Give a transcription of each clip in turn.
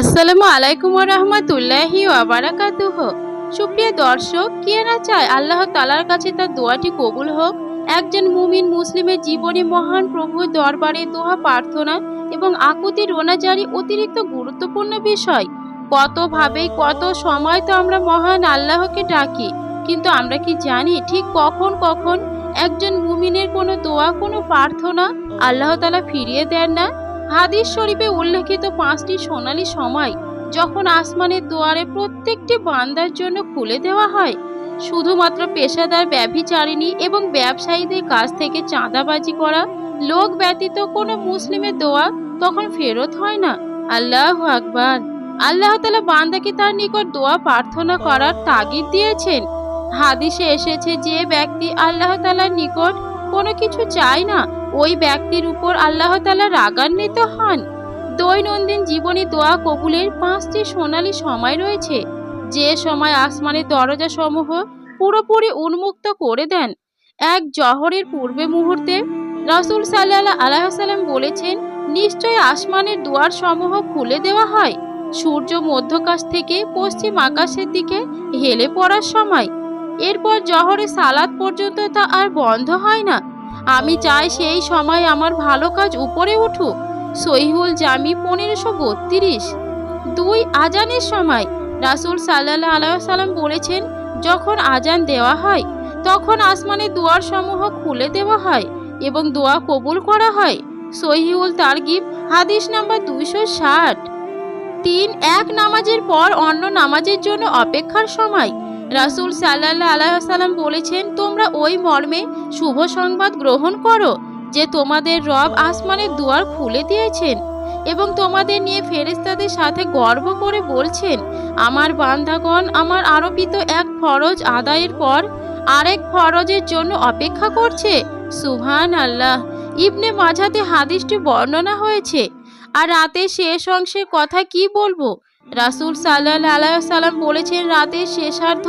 আসসালামু আলাইকুম রহমতুল্লাহি ওয়াবারাকাতুহ সুপ্রিয় দর্শক, কে না চায় আল্লাহ তালার কাছে তার দোয়াটি কবুল হোক? একজন মুমিন মুসলিমের জীবনে মহান প্রভুর দরবারে দোয়া, প্রার্থনা এবং আকুতি রোনাজারি অতিরিক্ত গুরুত্বপূর্ণ বিষয়। কতভাবেই কত সময় তো আমরা মহান আল্লাহকে ডাকি, কিন্তু আমরা কি জানি ঠিক কখন কখন একজন মুমিনের কোনো দোয়া, কোনো প্রার্থনা আল্লাহ তালা ফিরিয়ে দেন না? হাদিস শরীফে উল্লেখিত পাঁচটি সোনালি সময় যখন আসমানের দুয়ারে প্রত্যেকটি বান্দার জন্য খুলে দেওয়া হয়, শুধুমাত্র পেশাদার ব্যভিচারিণী এবং ব্যবসায়ীদের কাছ থেকে চাঁদাবাজি করা, লোক ব্যতীত কোনো মুসলিমের দোয়া তখন ফেরত হয় না। আল্লাহ আকবার। আল্লাহ তালা বান্দাকে তার নিকট দোয়া প্রার্থনা করার তাগিদ দিয়েছেন। হাদিসে এসেছে যে ব্যক্তি আল্লাহ তালার নিকট কোনো কিছু চায় না। ওই ব্যক্তির উপর আল্লাহ তালা রাগান্বিত হন। দৈনন্দিন জীবনে দোয়া কবুলের পাঁচটি সোনালী সময় রয়েছে। যে সময় আসমানের দরজা সমূহ পুরোপুরি উন্মুক্ত করে দেন। এক জহরের পূর্বে মুহূর্তে রাসূল সাল্লাহ আলাইসাল্লাম বলেছেন নিশ্চয় আসমানের দুয়ার সমূহ খুলে দেওয়া হয়। সূর্য মধ্যকাশ থেকে পশ্চিম আকাশের দিকে হেলে পড়ার সময় এরপর জহরে সালাদ পর্যন্ত তা আর বন্ধ হয় না। আমি চাই সেই সময় আমার ভালো কাজ উপরে উঠুক। সহিহুল জামি পনেরোশো বত্রিশ। দুই আজানের সময় রাসূল সাল্লাহ আলাইসাল্লাম বলেছেন, যখন আজান দেওয়া হয়, তখন আসমানের দুয়ার সমূহ খুলে দেওয়া হয় এবং দোয়া কবুল করা হয়। সহিউল তারগিব, হাদিস নাম্বার দুইশো ষাট। তিন, এক নামাজের পর অন্য নামাজের জন্য অপেক্ষার সময় রাসূল সাল্লাহ আলাইসাল্লাম বলেছেন, তোমরা ওই মর্মে শুভ সংবাদ গ্রহণ করো যে তোমাদের রব আসমানের দুয়ার খুলে দিয়েছেন এবং তোমাদের নিয়ে ফেরেস্তাদের সাথে গর্ব করে বলছেন, আমার বান্ধাগণ আমার আরোপিত এক ফরজ আদায়ের পর আরেক ফরজের জন্য অপেক্ষা করছে। সুহান আল্লাহ ইবনে মাঝাতে হাদিসটি বর্ণনা হয়েছে। আর রাতে শেষ অংশের কথা কি বলব? রাসূল সাল্লাহ বলেছেন, রাতের শেষার্ধ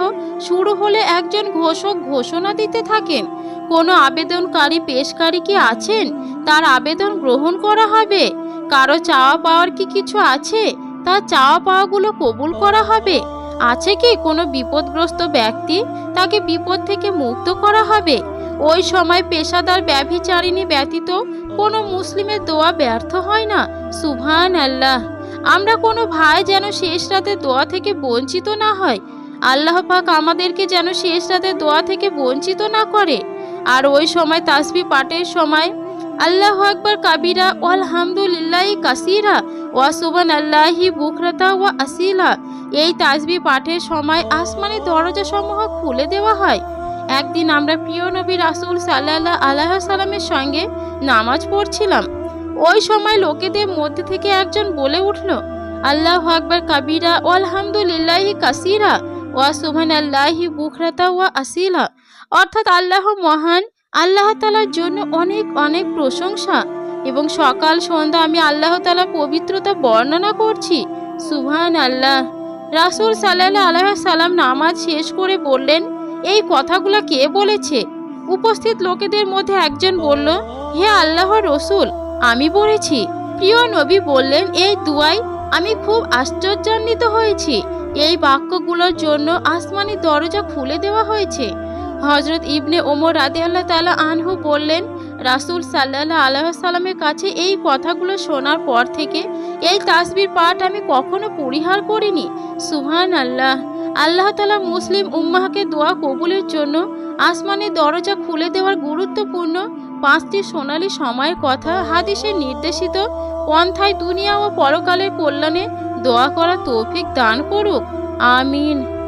শুরু হলে একজন ঘোষক ঘোষণা দিতে থাকেন, কোনো আবেদনকারী পেশকারী কি আছেন? তার আবেদন গ্রহণ করা হবে। কারও চাওয়া পাওয়ার কি কিছু আছে? তার চাওয়া পাওয়াগুলো কবুল করা হবে। আছে কি কোনো বিপদগ্রস্ত ব্যক্তি? তাকে বিপদ থেকে মুক্ত করা হবে। ওই সময় পেশাদার ব্যভিচারিণী ব্যতীত কোনো মুসলিমের দোয়া ব্যর্থ হয় না। সুবহান আল্লাহ আমরা কোনো ভাই যেন শেষ রাতে দোয়া থেকে বঞ্চিত না হয়। আল্লাহ পাক আমাদেরকে যেন শেষ রাতে দোয়া থেকে বঞ্চিত না করে। আর ওই সময় তাসবি পাঠের সময়, আল্লাহ আকবর কাবিরা আলহামদুলিল্লাহ কাসিরা ওয়া সুবান আল্লাহি বুকরাতা ওয়া আসিলা। এই তাসবি পাঠের সময় আসমানের দরজা সমূহ খুলে দেওয়া হয়। একদিন আমরা প্রিয় নবী রাসুল সাল্লাহ আল্লাহ সাল্লামের সঙ্গে নামাজ পড়ছিলাম। ওই সময় লোকেদের মধ্যে থেকে একজন বলে উঠল, আল্লাহ আকবর কাবিরা ও আলহামদুলিল্লাহি কাসিরা, ওয়া সুবহান আল্লাহি বুখরাতা ওয়া আসিলা। অর্থাৎ আল্লাহ মহান, আল্লাহ তালার জন্য অনেক অনেক প্রশংসা। এবং সকাল, সন্ধ্যা আমি আল্লাহ তালা পবিত্রতা বর্ণনা করছি। সুহান আল্লাহ রাসুল সাল্লাহ আল্লাহ সাল্লাম নামাজ শেষ করে বললেন, এই কথাগুলো কে বলেছে? উপস্থিত লোকেদের মধ্যে একজন বলল, হে আল্লাহ রসুল আমি বলেছি প্রিয় নবী বললেন, এই দুয়াই আমি খুব আশ্চর্যান্বিত হয়েছি। এই বাক্যগুলোর জন্য আসমানি দরজা খুলে দেওয়া হয়েছে। হজরত ইবনে ওমর রাদে আল্লাহ তালা আনহু বললেন, রাসুল সাল্লাহ আল্লাহ সাল্লামের কাছে এই কথাগুলো শোনার পর থেকে এই তাসবির পাঠ আমি কখনো পরিহার করিনি। সুহান আল্লাহ আল্লাহ তালা মুসলিম উম্মাহকে দোয়া কবুলের জন্য আসমানের দরজা খুলে দেওয়ার গুরুত্বপূর্ণ পাঁচটি সোনালী সময়ের কথা হাদিসে নির্দেশিত। পন্থায় দুনিয়া ও পরকালের কল্যাণে দোয়া করা তৌফিক দান করুক। আমিন।